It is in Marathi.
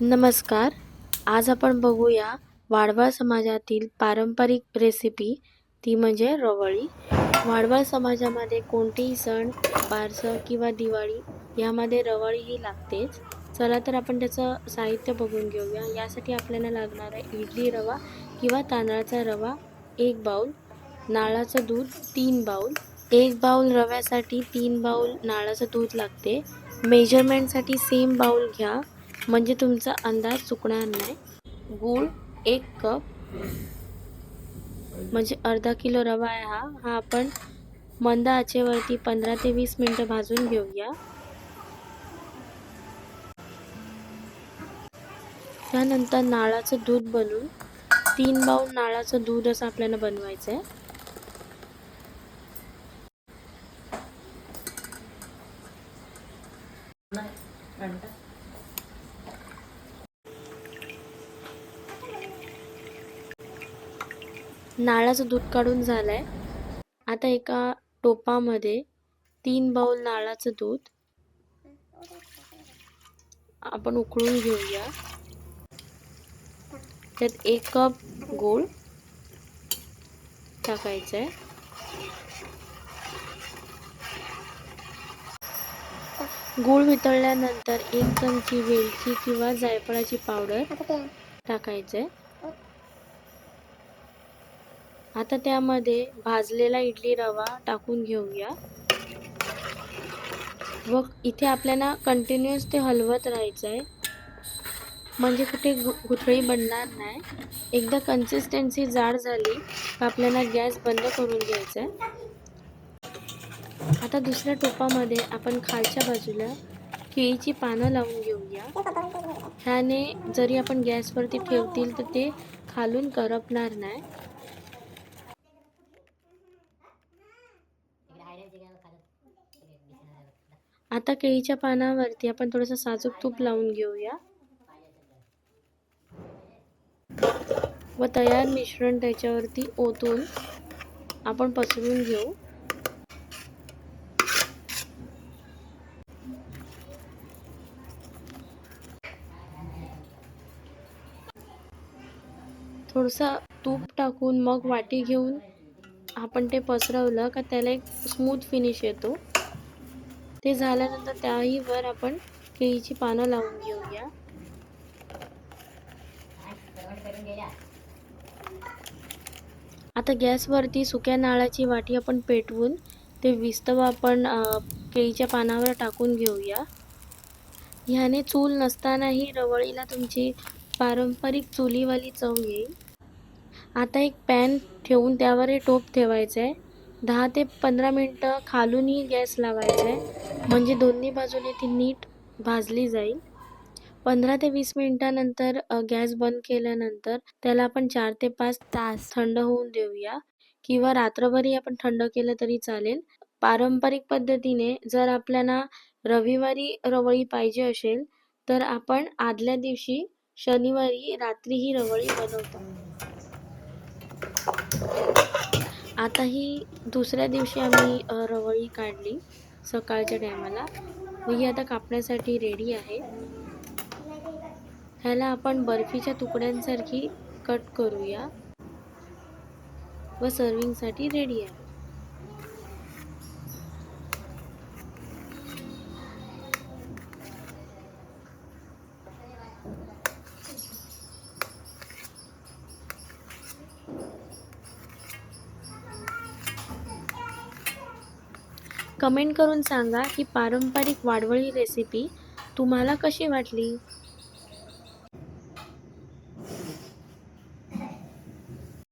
नमस्कार. आज आपण बघूया वाडवळ समाजातील पारंपरिक रेसिपी ती म्हणजे रवळी. वाडवळ समाजामध्ये कोणतेही सण बारसं किंवा दिवाळी यामध्ये रवळी ही लागतेच. चला तर आपण त्याचं साहित्य बघून घेऊया. यासाठी आपल्याला लागणार आहे इडली रवा किंवा तांदळाचा रवा एक बाऊल नाळाचं दूध तीन बाऊल एक बाऊल रव्यासाठी तीन बाऊल नाळाचं दूध लागते. मेजरमेंटसाठी सेम बाऊल घ्या. म्हणजे तुमचा अंदाज चुकणार नाही. गूळ एक कप. म्हणजे अर्धा किलो रवा आहे हा. हा आपण मंद आचेवरती पंधरा ते वीस मिनटं भाजून घेऊया. त्यानंतर नाळाचं दूध बनवून तीन बाऊल नाळाचं दूध असं आपल्याला बनवायचं आहे नाळाचं दूध काढून झालंय. आता एका टोपामध्ये तीन बाऊल नाळाचं दूध. आपण उकळून घेऊया. त्यात एक कप गूळ टाकायचं आहे गूळ वितळल्यानंतर एक चमची वेलची किंवा जायफळाची पावडर टाकायचं आहे आता त्यामध्ये भाजलेला इडली रवा टाकून घेऊया. व इथे आपल्याला कंटिन्युअस ते हलवत राहायचं आहे म्हणजे कुठे गु गुठळी बनणार नाही. एकदा कन्सिस्टन्सी जाड झाली का आपल्याला गॅस बंद करून घ्यायचा आहे आता दुसऱ्या टोपामध्ये आपण खालच्या बाजूला केळीची पानं लावून घेऊया. ह्याने जरी आपण गॅसवरती ठेवतील तर ते खालून करपणार नाही. आता केळीच्या पानावरती आपण थोडंसं साजूक तूप लावून घेऊया. व तयार मिश्रण त्याच्यावरती ओतून आपण पसरून घेऊ. थोडंसं तूप टाकून मग वाटी घेऊन आपण ते पसरवलं का त्याला एक स्मूथ फिनिश येतो. ते झाल्यानंतर त्याही वर आपण केळीची पानं लावून घेऊया. आता गॅसवरती सुक्या नाळाची वाटी आपण पेटवून ते विस्तव आपण केळीच्या पानावर टाकून घेऊया. ह्याने चूल नसतानाही रवळीला तुमची पारंपरिक चुलीवाली चव येईल. आता एक पॅन ठेवून त्यावर हे टोप ठेवायचं आहे दहा ते पंधरा मिनटं खालूनही गॅस लावायचा आहे. म्हणजे दोन्ही बाजूने ती नीट भाजली जाईल. पंधरा ते वीस मिनटानंतर गॅस बंद केल्यानंतर त्याला आपण चार ते पाच तास थंड होऊन देऊया. किंवा रात्रभरही आपण थंड केलं तरी चालेल. पारंपरिक पद्धतीने जर आपल्याला रविवारी रवळी पाहिजे असेल तर आपण आदल्या दिवशी शनिवारी रात्री ही रवळी बनवतो. आता ही दुसऱ्या दिवशी आम्ही रवळी काढली सकाळच्या टायमाला. व ही आता कापण्यासाठी रेडी आहे. ह्याला आपण बर्फीच्या तुकड्यांसारखी कट करूया व सर्विंगसाठी रेडी आहे. कमेंट करून सांगा की पारंपरिक वाडवळी रेसिपी तुम्हाला कशी वाटली?